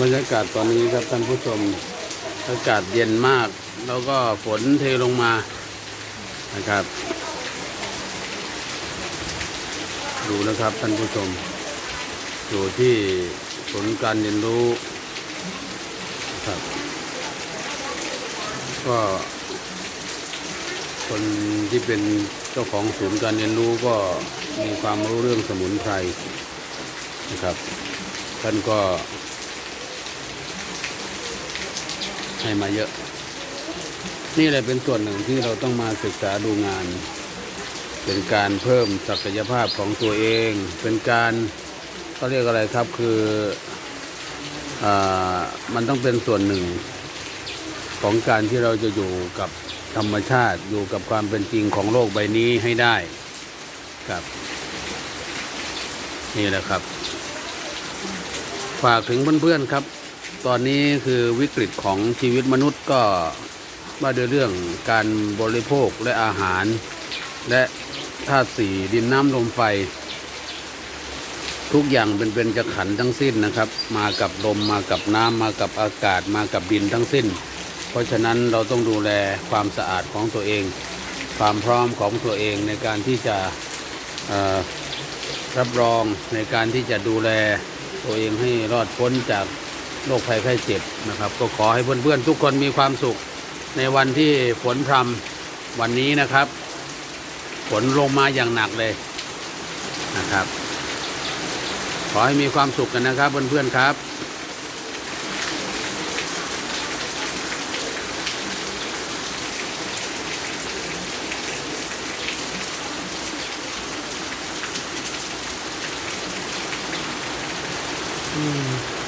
บรรยากาศตอนนี้ครับท่านผู้ชมอากาศเย็นมาก แล้วก็ฝนเทลงมานะครับ ดูนะครับท่านผู้ชมอยู่ที่ศูนการเรียนรู้ครับ ก็คนที่เป็นเจ้าของศูนย์การเรียนรู้ก็มีความรู้เรื่องสมุนไพร นะครับ ท่านก็ให้มาเยอะ นี่แหละเป็นส่วนหนึ่งที่เราต้องมาศึกษาดูงาน เป็นการเพิ่มศักยภาพของตัวเอง เป็นการเขาเรียกอะไรครับคืออมันต้องเป็นส่วนหนึ่งของการที่เราจะอยู่กับธรรมชาติอยู่กับความเป็นจริงของโลกใบนี้ให้ได้ครับ นี่แหละครับ ฝากถึงเพื่อนๆครับ ตอนนี้คือวิกฤตของชีวิตมนุษย์ก็ว่าด้วยเรื่องการบริโภคและอาหาร และธาตุสี่ดินน้ำลมไฟ ทุกอย่างเป็นเป็นจะขันทั้งสิ้นนะครับ มากับลมมากับน้ำมากับอากาศมากับดินทั้งสิ้น เพราะฉะนั้นเราต้องดูแลความสะอาดของตัวเอง ความพร้อมของตัวเองในการที่จะ รับรองในการที่จะดูแลตัวเองให้รอดพ้นจากโรคภัยไข้เจ็บนะครับ ก็ขอให้เพื่อนๆทุกคนมีความสุขในวันที่ฝนพรำวันนี้นะครับ ฝนลงมาอย่างหนักเลยนะครับ ขอให้มีความสุขกันนะครับเพื่อนๆครับ Mm.